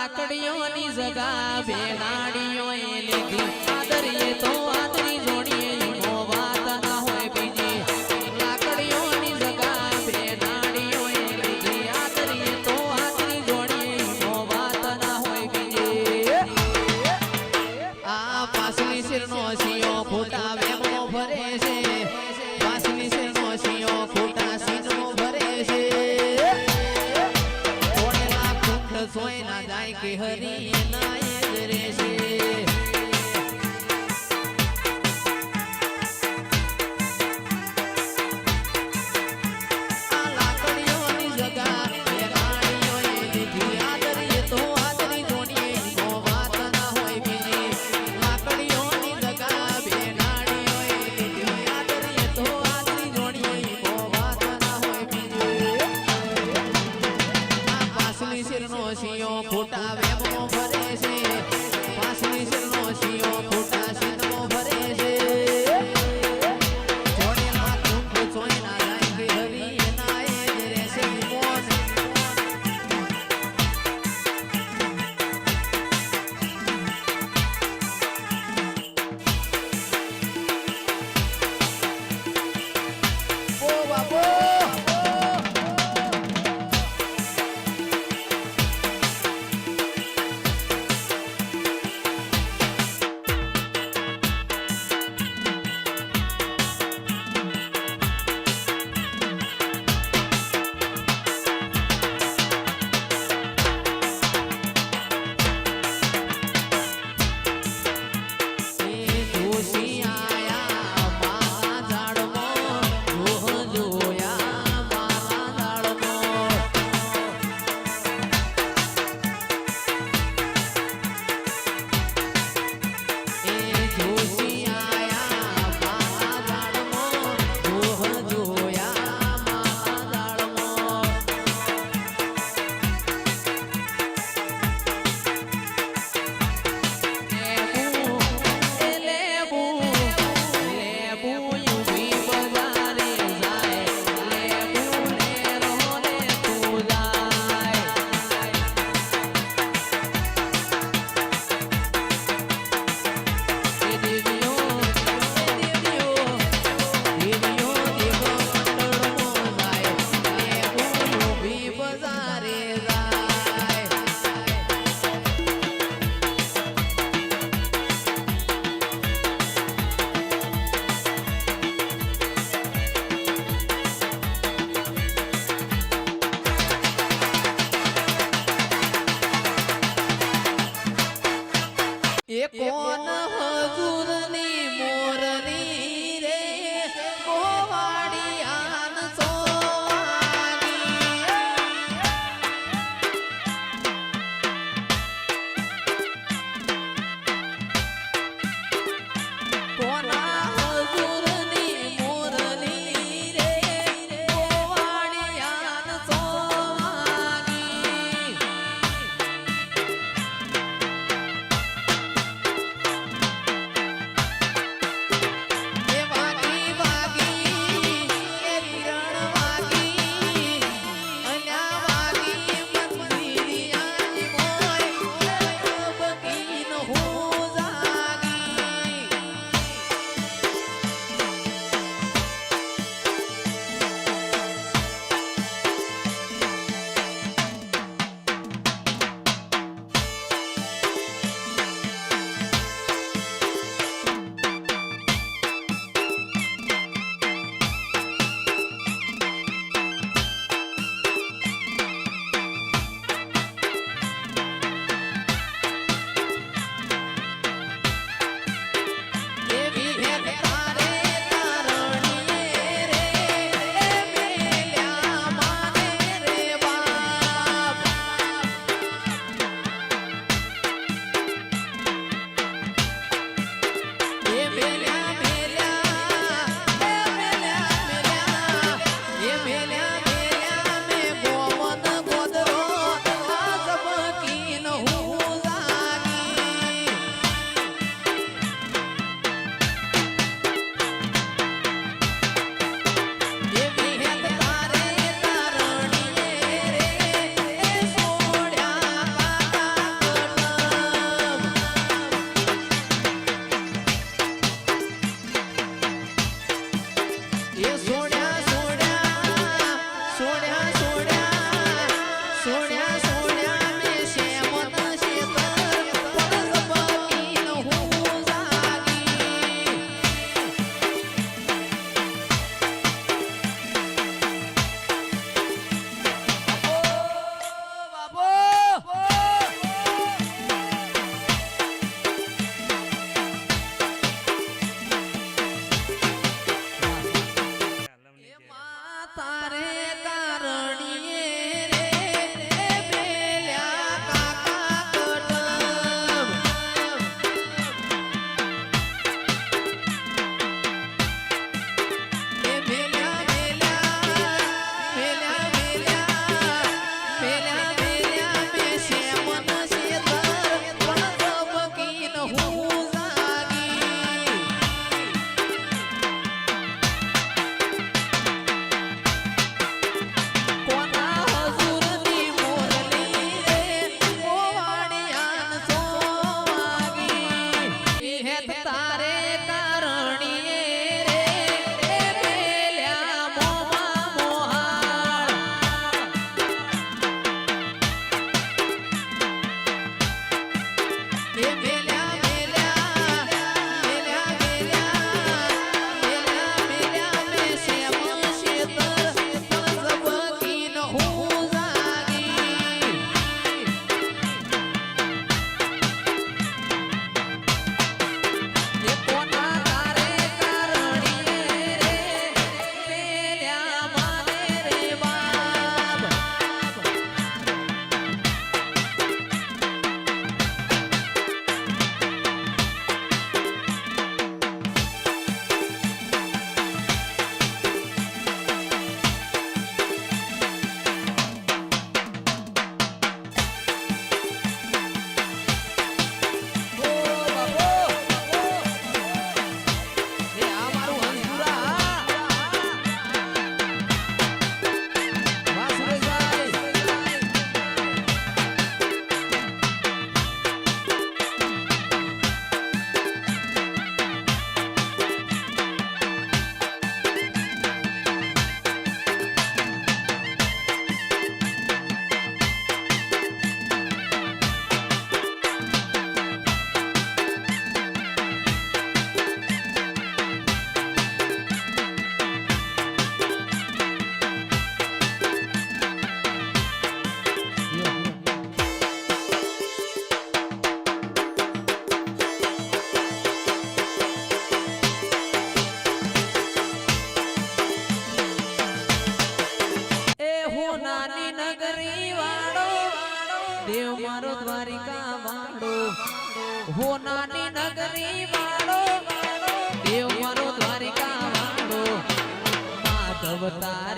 લાકડીઓની જગા ભેલાડીઓ લીધી. આદરીએ તો બીજી. લાકડીઓની લીધી. આદરીએ તો આદરી જોડીએ નો હોય બીજી. આ પાસની શિરનો સિયો ખોટા વેમો ભરે છે. કે હરી નાયક રે છે Baby. बताए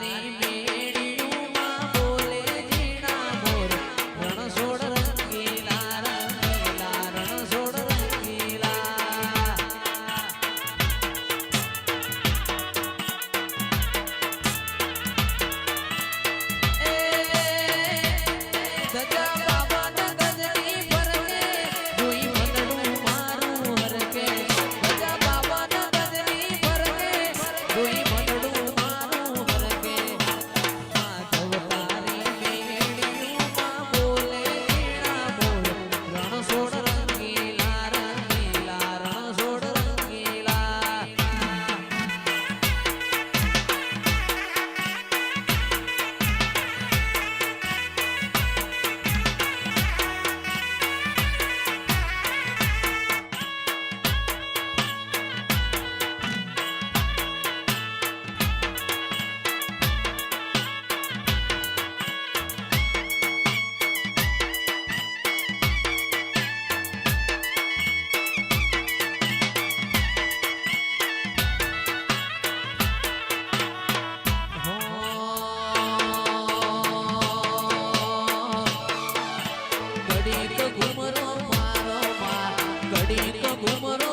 ઉમરો